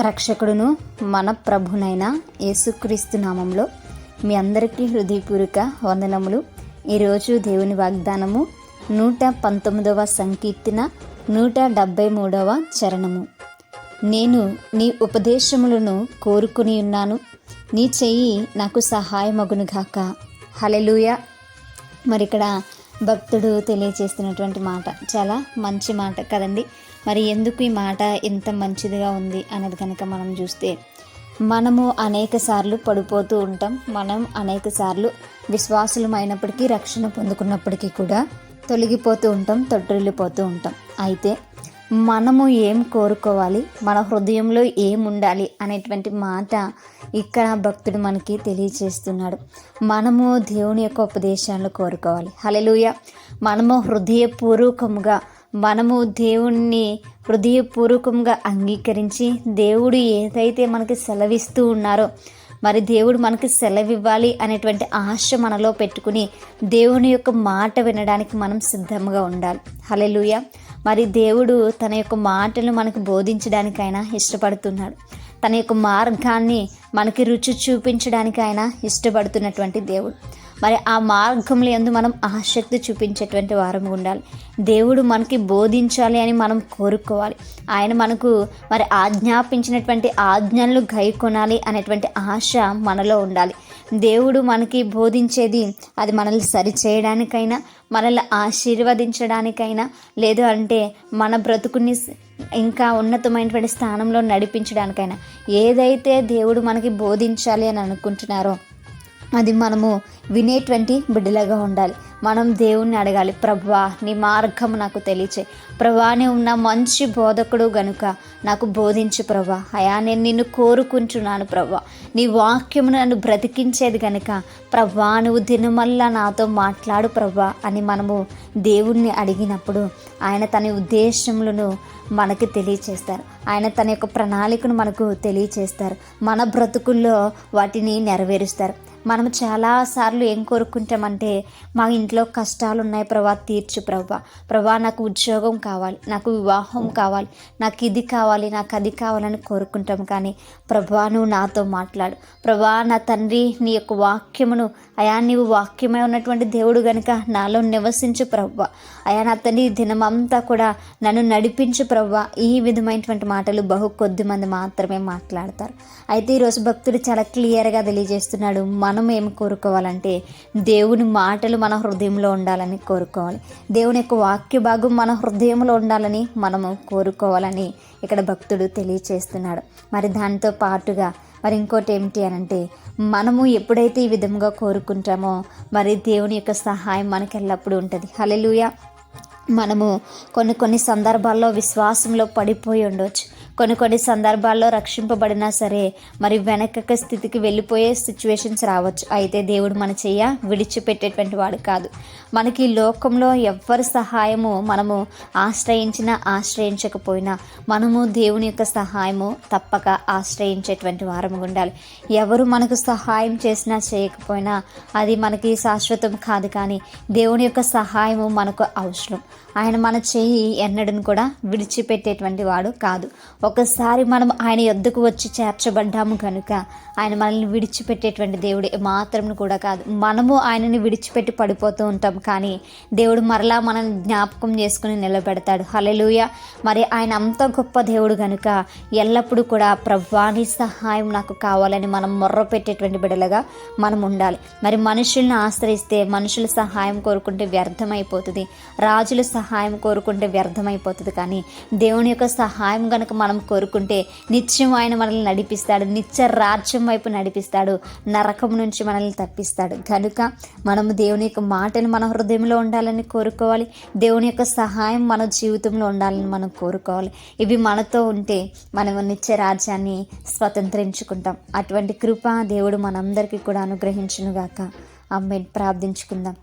రక్షకుడును మన ప్రభునైన యేసుక్రీస్తు నామంలో మీ అందరికీ హృదయపూర్వక వందనములు. ఈరోజు దేవుని వాగ్దానము నూట పంతొమ్మిదవ సంకీర్తన నూట డెబ్భై మూడవ చరణము. నేను నీ ఉపదేశములను కోరుకుని ఉన్నాను. నీ చెయ్యి నాకు సహాయమగునుగాక హలెలూయ మరి ఇక్కడ భక్తుడు తెలియజేస్తున్నటువంటి మాట చాలా మంచి మాట కదండి. మరి ఎందుకు ఈ మాట ఎంత మంచిదిగా ఉంది అనేది కనుక మనం చూస్తే మనము అనేక సార్లు పడిపోతూ ఉంటాం. మనం అనేక సార్లు విశ్వాసులమైనప్పటికీ రక్షణ పొందుకున్నప్పటికీ కూడా తొలగిపోతూ ఉంటాం తొట్టిల్లిపోతూ ఉంటాం. అయితే మనము ఏం కోరుకోవాలి? మన హృదయంలో ఏం ఉండాలి? అనేటువంటి మాట ఇక్కడ భక్తుడు మనకి తెలియచేస్తున్నాడు. మనము దేవుని యొక్క ఉపదేశాలను కోరుకోవాలి. హలలుయ మనము హృదయపూర్వకముగా మనము దేవుణ్ణి హృదయపూర్వకంగా అంగీకరించి దేవుడు ఏదైతే మనకి సెలవిస్తూ ఉన్నారో మరి దేవుడు మనకి సెలవివ్వాలి అనేటువంటి ఆశ మనలో పెట్టుకుని దేవుని యొక్క మాట వినడానికి మనం సిద్ధంగా ఉండాలి. హలెలుయ మరి దేవుడు తన యొక్క మాటలు మనకు బోధించడానికైనా ఇష్టపడుతున్నాడు. తన యొక్క మార్గాన్ని మనకి రుచి చూపించడానికి ఆయన ఇష్టపడుతున్నటువంటి దేవుడు. మరి ఆ మార్గంలో ఎందు మనం ఆసక్తి చూపించేటువంటి వారం ఉండాలి. దేవుడు మనకి బోధించాలి అని మనం కోరుకోవాలి. ఆయన మనకు మరి ఆజ్ఞాపించినటువంటి ఆజ్ఞలు గైకొనాలి అనేటువంటి ఆశ మనలో ఉండాలి. దేవుడు మనకి బోధించేది అది మనల్ని సరిచేయడానికైనా మనల్ని ఆశీర్వదించడానికైనా లేదు అంటే మన బ్రతుకుని ఇంకా ఉన్నతమైనటువంటి స్థానంలో నడిపించడానికైనా. ఏదైతే దేవుడు మనకి బోధించాలి అని అనుకుంటున్నారో అది మనము వినేటువంటి బిడ్డలుగా ఉండాలి. మనం దేవుణ్ణి అడగాలి ప్రభా నీ మార్గం నాకు తెలియచే. ప్రభాని ఉన్న మంచి బోధకుడు గనుక నాకు బోధించు ప్రభా. అయా నేను నిన్ను కోరుకుంటున్నాను ప్రభా. నీ వాక్యము నన్ను బ్రతికించేది గనుక ప్రభా నువ్వు దినమల్లా నాతో మాట్లాడు ప్రభా అని మనము దేవుణ్ణి అడిగినప్పుడు ఆయన తన ఉద్దేశములను మనకి తెలియచేస్తారు. ఆయన తన యొక్క ప్రణాళికను మనకు తెలియచేస్తారు. మన బ్రతుకుల్లో వాటిని నెరవేరుస్తారు. మనం చాలాసార్లు ఏం కోరుకుంటామంటే మా ఇంట్లో కష్టాలు ఉన్నాయి ప్రభా తీర్చు ప్రభా. ప్రభా నాకు ఉద్యోగం కావాలి నాకు వివాహం కావాలి నాకు ఇది కావాలి నాకు అది కావాలని కోరుకుంటాం కానీ ప్రభా నువ్వు నాతో మాట్లాడు. ప్రభా నా తండ్రి నీ యొక్క వాక్యమును అయా నీవు వాక్యమై ఉన్నటువంటి దేవుడు గనుక నాలో నివసించు ప్రభా. అయా నా తండ్రి దినమంతా కూడా నన్ను నడిపించు ప్రభా. ఈ విధమైనటువంటి మాటలు బహు కొద్ది మంది మాత్రమే మాట్లాడతారు. అయితే ఈరోజు భక్తుడు చాలా క్లియర్గా తెలియజేస్తున్నాడు మనం మనం ఏం కోరుకోవాలంటే దేవుని మాటలు మన హృదయంలో ఉండాలని కోరుకోవాలి. దేవుని యొక్క వాక్య భాగం మన హృదయంలో ఉండాలని మనము కోరుకోవాలని ఇక్కడ భక్తుడు తెలియచేస్తున్నాడు. మరి దానితో పాటుగా మరి ఇంకోటి ఏమిటి అని అంటే మనము ఎప్పుడైతే ఈ విధంగా కోరుకుంటామో మరి దేవుని యొక్క సహాయం మనకి ఎల్లప్పుడూ ఉంటుంది. హలెలుయ మనము కొన్ని కొన్ని సందర్భాల్లో విశ్వాసంలో పడిపోయి ఉండవచ్చు కొన్ని కొన్ని సందర్భాల్లో రక్షింపబడినా సరే మరి వెనక స్థితికి వెళ్ళిపోయే సిచ్యువేషన్స్ రావచ్చు. అయితే దేవుడు మన చెయ్య విడిచిపెట్టేటువంటి వాడు కాదు. మనకి లోకంలో ఎవ్వరి సహాయము మనము ఆశ్రయించినా ఆశ్రయించకపోయినా మనము దేవుని యొక్క సహాయము తప్పక ఆశ్రయించేటువంటి వారము ఉండాలి. ఎవరు మనకు సహాయం చేసినా చేయకపోయినా అది మనకి శాశ్వతం కాదు కానీ దేవుని యొక్క సహాయము మనకు అవసరం. ఆయన మన చేయి ఎన్నడను కూడా విడిచిపెట్టేటువంటి వాడు కాదు. ఒకసారి మనం ఆయన యొద్దకు వచ్చి చేర్చబడ్డాము కనుక ఆయన మనల్ని విడిచిపెట్టేటువంటి దేవుడు మాత్రం కూడా కాదు. మనము ఆయనని విడిచిపెట్టి పడిపోతూ ఉంటాం కానీ దేవుడు మరలా మనల్ని జ్ఞాపకం చేసుకుని నిలబెడతాడు. హలెలుయ మరి ఆయన అంత గొప్ప దేవుడు కనుక ఎల్లప్పుడూ కూడా ప్రభాని సహాయం నాకు కావాలని మనం మొర్ర పెట్టేటువంటి బిడలుగా మనం ఉండాలి. మరి మనుషుల్ని ఆశ్రయిస్తే మనుషుల సహాయం కోరుకుంటే వ్యర్థమైపోతుంది. రాజుల సహాయం కోరుకుంటే వ్యర్థమైపోతుంది కానీ దేవుని యొక్క సహాయం కనుక మనం కోరుకుంటే నిత్యం ఆయన మనల్ని నడిపిస్తాడు నిత్య రాజ్యం వైపు నడిపిస్తాడు నరకం నుంచి మనల్ని తప్పిస్తాడు. కనుక మనము దేవుని యొక్క మాటలు మన హృదయంలో ఉండాలని కోరుకోవాలి. దేవుని యొక్క సహాయం మన జీవితంలో ఉండాలని మనం కోరుకోవాలి. ఇవి మనతో ఉంటే మనం నిత్య రాజ్యాన్ని స్వతంత్రించుకుంటాం. అటువంటి కృప దేవుడు మనందరికీ కూడా అనుగ్రహించునుగాక. అమ్మాయి ప్రార్థించుకుందాం.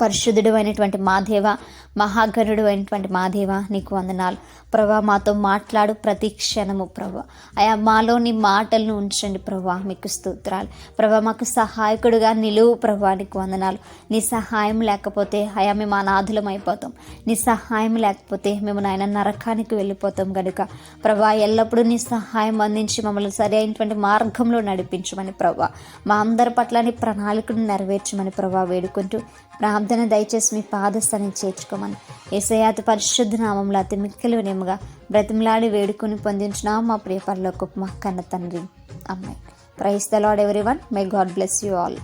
పరిశుద్ధుడు అయినటువంటి మాధేవ మహాగరుడు అయినటువంటి మాదేవ నీకు వందనాలు. ప్రభా మాతో మాట్లాడు ప్రతి క్షణము ప్రభా. అయా మాలో నీ మాటలను ఉంచండి ప్రభా మీకు స్తోత్రాలు. ప్రభా మాకు సహాయకుడుగా నిలువు ప్రభా నీకు వందనాలు. నీ సహాయం లేకపోతే అయా మేము అనాథులం అయిపోతాం. నీ సహాయం లేకపోతే మేము నాయన నరకానికి వెళ్ళిపోతాం కనుక ప్రభా ఎల్లప్పుడూ నీ సహాయం అందించి మమ్మల్ని సరైనటువంటి మార్గంలో నడిపించమని ప్రభా. మా అందరి పట్ల నీ ప్రణాళికను నెరవేర్చమని ప్రభా వేడుకుంటూ ప్రార్థన దయచేసి మీ పాదస్థానం చేర్చుకోమని. ఏసయాతి పరిశుద్ధ నామంలో అతి మిక్కలు నేముగా బ్రతిమలాడి వేడుకొని పొందించిన మా ప్రియ పరలోకి మా కన్న తండ్రి. అమ్మాయి praise the lord everyone my God bless you all.